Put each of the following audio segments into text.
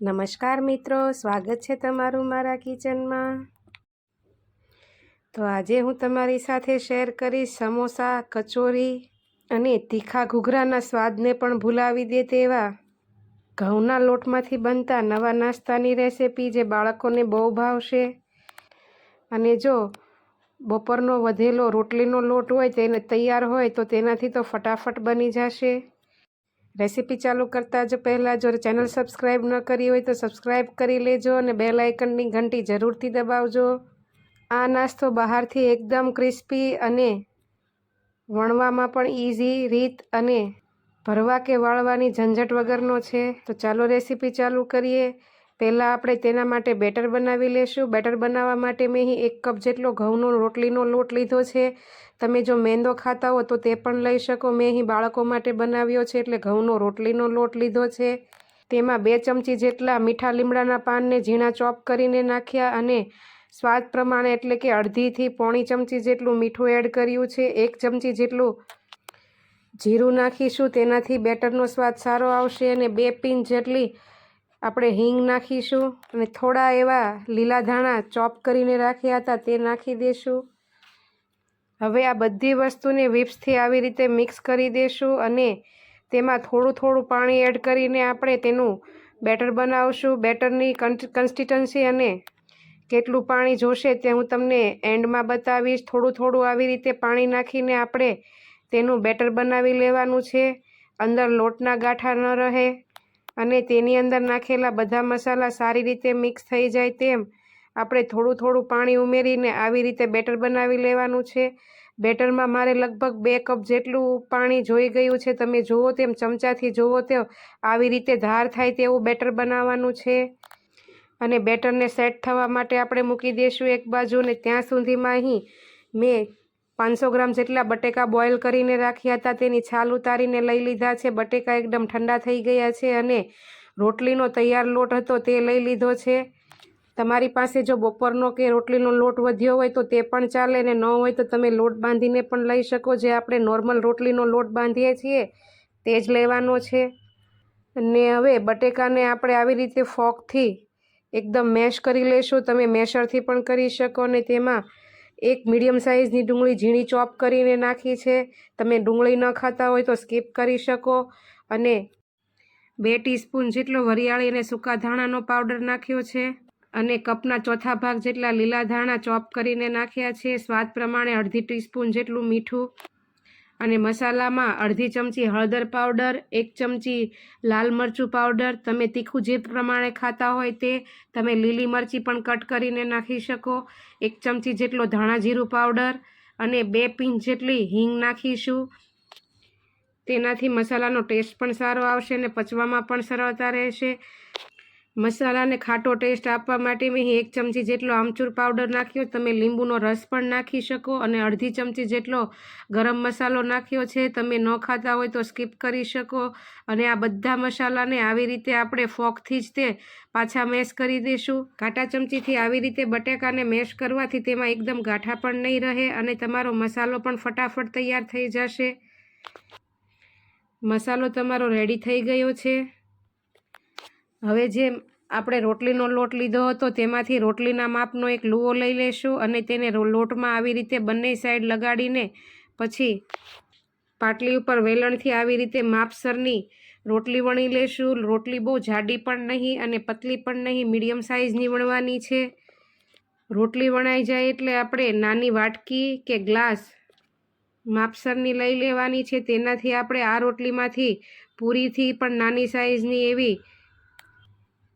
નમસ્કાર મિત્રો, સ્વાગત છે તમારું મારા કિચનમાં. તો આજે હું તમારી સાથે શેર કરીશ સમોસા, કચોરી અને તીખા ઘૂઘરાના સ્વાદને પણ ભૂલાવી દે તેવા ઘઉંના લોટમાંથી બનતા નવા નાસ્તાની રેસીપી જે બાળકોને બહુ ભાવશે. અને જો બપોરનો વધેલો રોટલીનો લોટ હોય, તેને તૈયાર હોય, તો તેનાથી તો ફટાફટ બની જશે. રેસીપી ચાલુ કરતાં જ પહેલાં જો ચેનલ સબસ્ક્રાઈબ ન કરી હોય તો સબસ્ક્રાઈબ કરી લેજો અને બે લાઇકનની ઘંટી જરૂરથી દબાવજો. આ નાસ્તો બહારથી એકદમ ક્રિસ્પી અને વણવામાં પણ ઇઝી રીત અને ભરવા કે વાળવાની ઝંઝટ વગરનો છે. તો ચાલો રેસીપી ચાલુ કરીએ. પહેલાં આપણે તેના માટે બેટર બનાવી લેશું. બેટર બનાવવા માટે મેં અહીં એક કપ જેટલો ઘઉંનો રોટલીનો લોટ લીધો છે. તમે જો મેંદો ખાતા હો તો તે પણ લઈ શકો. મેં અહીં બાળકો માટે બનાવ્યો છે એટલે ઘઉંનો રોટલીનો લોટ લીધો છે. તેમાં બે ચમચી જેટલા મીઠા લીમડાના પાનને ઝીણા ચોપ કરીને નાખ્યા અને સ્વાદ પ્રમાણે એટલે કે અડધીથી પોણી ચમચી જેટલું મીઠું એડ કર્યું છે. એક ચમચી જેટલું જીરું નાખીશું. તેનાથી બેટરનો સ્વાદ સારો આવશે અને બે પિંચ જેટલી આપણે હિંગ નાખીશું અને થોડા એવા લીલા ધાણા ચોપ કરીને રાખ્યા હતા તે નાખી દઈશું હવે આ બધી વસ્તુને વિપ્સથી આવી રીતે મિક્સ કરી દઈશું અને તેમાં થોડું થોડું પાણી એડ કરીને આપણે તેનું બેટર બનાવશું. બેટરની કન્સિસ્ટન્સી અને કેટલું પાણી જોશે તે હું તમને એન્ડમાં બતાવીશ. થોડું થોડું આવી રીતે પાણી નાખીને આપણે તેનું બેટર બનાવી લેવાનું છે. અંદર લોટના ગાંઠા ન રહે. અને તેની અંદર નાખેલા બધા મસાલા સારી રીતે મિક્સ થઈ જાય તેમ આપણે થોડું થોડું પાણી ઉમેરીને આવી રીતે બેટર બનાવી લેવાનું છે. બેટરમાં મારે લગભગ બે કપ જેટલું પાણી જોઈ ગયું છે. તમે જુઓ તેમ, ચમચાથી જુઓ તેમ, આવી રીતે ધાર થાય તેવું બેટર બનાવવાનું છે. અને બેટરને સેટ થવા માટે આપણે મૂકી દઈશું એક બાજુ ને ત્યાં સુધીમાં અહીં મેં પાંચસો ગ્રામ જેટલા બટેકા બોઇલ કરીને રાખ્યા હતા, તેની છાલ ઉતારીને લઈ લીધા છે. બટેકા એકદમ ઠંડા થઈ ગયા છે અને રોટલીનો તૈયાર લોટ હતો, તે લઈ લીધો છે. તમારી પાસે જો બપોરનો કે રોટલીનો લોટ વધ્યો હોય તો તે પણ ચાલે ને ન હોય તો તમે લોટ બાંધીને પણ લઈ શકો. જે આપણે નોર્મલ રોટલીનો લોટ બાંધીએ છીએ તે જ લેવાનો છે. ને હવે બટેકાને આપણે આવી રીતે ફોકથી એકદમ મેશ કરી લેશું. તમે મેશરથી પણ કરી શકો અને તેમાં એક મીડિયમ સાઇઝની ડુંગળી ઝીણી ચોપ કરીને નાખી છે. તમે ડુંગળી ન ખાતા હોય તો સ્કીપ કરી શકો અને બે ટીસ્પૂન જેટલો વરિયાળી અને સૂકા ધાણાનો પાવડર નાખ્યો છે અને કપના ચોથા ભાગ જેટલા લીલા ધાણા ચોપ કરીને નાખ્યા છે. સ્વાદ પ્રમાણે અડધી ટીસ્પૂન જેટલું મીઠું અને મસાલામાં અડધી ચમચી હળદર પાવડર, એક ચમચી લાલ મરચું પાવડર. તમે તીખું જે પ્રમાણે ખાતા હોય તે તમે લીલી મરચી પણ કટ કરીને નાખી શકો. એક ચમચી જેટલો ધાણા જીરું પાવડર અને બે પિંચ જેટલી હિંગ નાખીશું. તેનાથી મસાલાનો ટેસ્ટ પણ સારો આવશે અને પચવામાં પણ સરળતા રહેશે. મસાલાને ખાટો ટેસ્ટ આપવા માટે મેં એક ચમચી જેટલો આમચૂર પાવડર નાખ્યો. તમે લીંબુનો રસ પણ નાખી શકો અને અડધી ચમચી જેટલો ગરમ મસાલો નાખ્યો છે. તમે ન ખાતા હોય તો સ્કીપ કરી શકો અને આ બધા મસાલાને આવી રીતે આપણે ફોકથી જ તે પાછા મેશ કરી દઈશું કાંટા ચમચીથી આવી રીતે બટેકાને મેશ કરવાથી તેમાં એકદમ ગાંઠા પણ નહીં રહે અને તમારો મસાલો પણ ફટાફટ તૈયાર થઈ જશે. મસાલો તમારો રેડી થઈ ગયો છે. હવે જે આપણે રોટલીનો લોટ લીધો હતો, તેમાંથી રોટલીના માપનો એક લુવો લઈ લેશું અને તેને લોટમાં આવી રીતે બંને સાઈડ લગાડીને પછી પાટલી ઉપર વેલણથી આવી રીતે માપસરની રોટલી વણી લેશું. રોટલી બહુ જાડી પણ નહીં અને પતલી પણ નહીં, મીડિયમ સાઇઝની વણવાની છે. રોટલી વણાઈ જાય એટલે આપણે નાની વાટકી કે ગ્લાસ માપસરની લઈ લેવાની છે. તેનાથી આપણે આ રોટલીમાંથી પૂરીથી પણ નાની સાઇઝની એવી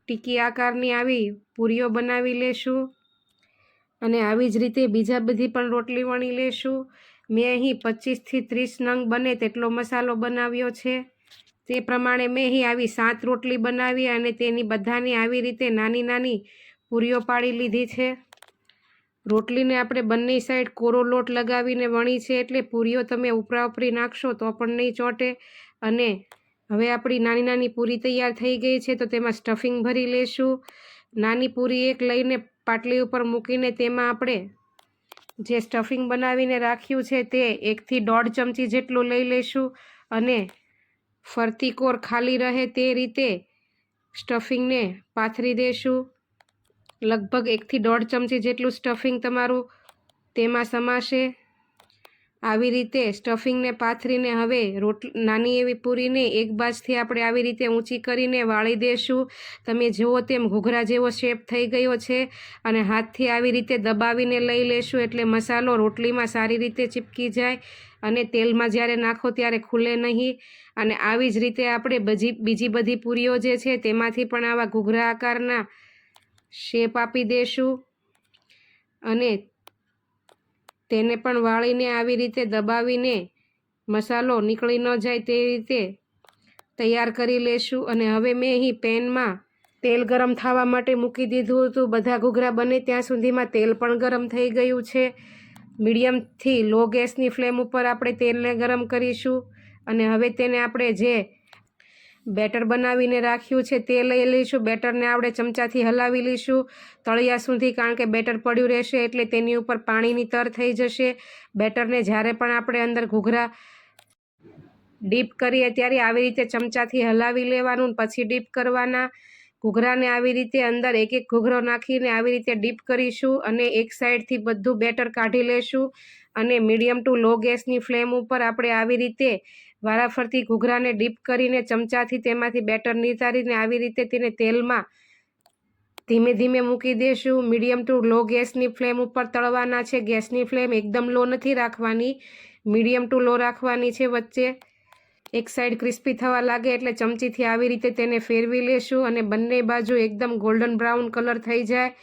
ટીકી આકારની આવી પૂરીઓ બનાવી લેશું અને આવી જ રીતે બીજા બધી પણ રોટલી વણી લેશું. મેં અહીં પચીસથી ત્રીસ નંગ બને તેટલો મસાલો બનાવ્યો છે. તે પ્રમાણે મેં અહીં આવી સાત રોટલી બનાવી અને તેની બધાની આવી રીતે નાની નાની પૂરીઓ પાડી લીધી છે. રોટલીને આપણે બંને સાઈડ કોરો લોટ લગાવીને વણી છે એટલે પૂરીઓ તમે ઉપરા ઉપરી નાખશો તો પણ નહીં ચોંટે અને હવે આપણી નાની નાની પૂરી તૈયાર થઈ ગઈ છે તો તેમાં સ્ટફિંગ ભરી લેશું. નાની પૂરી એક લઈને પાટલી ઉપર મૂકીને તેમાં આપણે જે સ્ટફિંગ બનાવીને રાખ્યું છે તે એકથી દોઢ ચમચી જેટલું લઈ લઈશું અને ફરતી કોર ખાલી રહે તે રીતે સ્ટફિંગને પાથરી દઈશું લગભગ એકથી દોઢ ચમચી જેટલું સ્ટફિંગ તમારું તેમાં સમાશે. આવી રીતે સ્ટફિંગને પાથરીને હવે રોટ, નાની એવી પૂરીને એક બાજથી આપણે આવી રીતે ઊંચી કરીને વાળી દેશું. તમે જુઓ તેમ ઘૂઘરા જેવો શેપ થઈ ગયો છે અને હાથથી આવી રીતે દબાવીને લઈ લેશું એટલે મસાલો રોટલીમાં સારી રીતે ચીપકી જાય અને તેલમાં જ્યારે નાખો ત્યારે ખુલે નહીં. અને આવી જ રીતે આપણે બજી, બીજી બધી પૂરીઓ જે છે તેમાંથી પણ આવા ઘૂઘરા આકારના શેપ આપી દેશું. અને તેને પણ વાળીને આવી રીતે દબાવીને મસાલો નીકળી ન જાય તે રીતે તૈયાર કરી લેશું અને હવે મેં અહીં પેનમાં તેલ ગરમ થવા માટે મૂકી દીધું હતું. બધા ઘૂઘરા બને ત્યાં સુધીમાં તેલ પણ ગરમ થઈ ગયું છે. મીડિયમથી લો ગેસની ફ્લેમ ઉપર આપણે તેલને ગરમ કરીશું અને હવે તેને આપણે જે બેટર બનાવીને રાખ્યું છે, તે લઈ લઈશું. બેટરને આપણે ચમચાથી હલાવી લઈશું. તળિયા સુધી, કારણ કે બેટર પડ્યું રહેશે એટલે તેની ઉપર પાણીની તર થઈ જશે. બેટરને જ્યારે પણ આપણે અંદર ઘૂઘરા ડીપ કરીએ ત્યારે આવી રીતે ચમચાથી હલાવી લેવાનું, પછી ડીપ કરવાના. ઘૂઘરાને આવી રીતે અંદર એક એક ઘૂઘરો નાખીને આવી રીતે ડીપ કરીશું અને એક સાઈડથી બધું બેટર કાઢી લેશું. અને મીડિયમ ટુ લો ગેસની ફ્લેમ ઉપર આપણે આવી રીતે વારાફરતી ઘૂઘરાને ડીપ કરીને ચમચાથી તેમાંથી બેટર નિતારીને આવી રીતે તેને તેલમાં ધીમે ધીમે મૂકી દેશું. મીડિયમ ટુ લો ગેસની ફ્લેમ ઉપર તળવાના છે. ગેસની ફ્લેમ એકદમ લો નથી રાખવાની. મીડિયમ ટુ લો રાખવાની છે વચ્ચે. એક સાઈડ ક્રિસ્પી થવા લાગે એટલે ચમચીથી આવી રીતે તેને ફેરવી લેશું અને બંને બાજુ એકદમ ગોલ્ડન બ્રાઉન કલર થઈ જાય.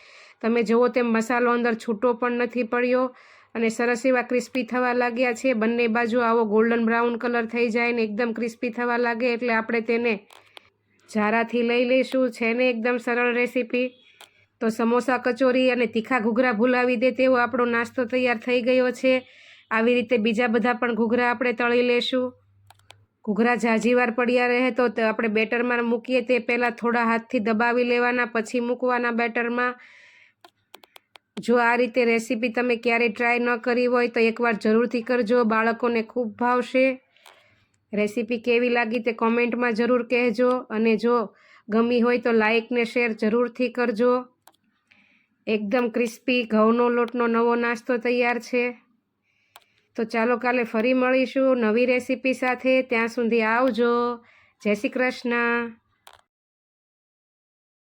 તમે જુઓ તેમ મસાલો અંદર છૂટો પણ નથી પડ્યો. અને સરસ એવા ક્રિસ્પી થવા લાગ્યા છે. બંને બાજુ આવો ગોલ્ડન બ્રાઉન કલર થઈ જાય ને એકદમ ક્રિસ્પી થવા લાગે એટલે આપણે તેને ઝારાથી લઈ લઈશું. છે ને એકદમ સરળ રેસીપી. તો સમોસા કચોરી અને તીખા ઘૂઘરા ભૂલાવી દે તેવો આપણો નાસ્તો તૈયાર થઈ ગયો છે. આવી રીતે બીજા બધા પણ ઘૂઘરા આપણે તળી લેશું. ઘૂઘરા ઝાઝીવાર પડ્યા રહે તો આપણે બેટરમાં મૂકીએ તે પહેલાં થોડા હાથથી દબાવી લેવાના, પછી મૂકવાના બેટરમાં. જો આ રીતે રેસીપી તમે ક્યારેય ટ્રાય ન કરી હોય તો એકવાર જરૂરથી કરજો. બાળકોને ખૂબ ભાવશે. રેસીપી કેવી લાગી તે કોમેન્ટમાં જરૂર કહેજો અને જો ગમી હોય તો લાઇક ને શેર જરૂરથી કરજો. એકદમ ક્રિસ્પી ઘઉંનો લોટનો નવો નાસ્તો તૈયાર છે. તો ચાલો કાલે ફરી મળીશું નવી રેસીપી સાથે. ત્યાં સુધી આવજો. જય શ્રી કૃષ્ણ.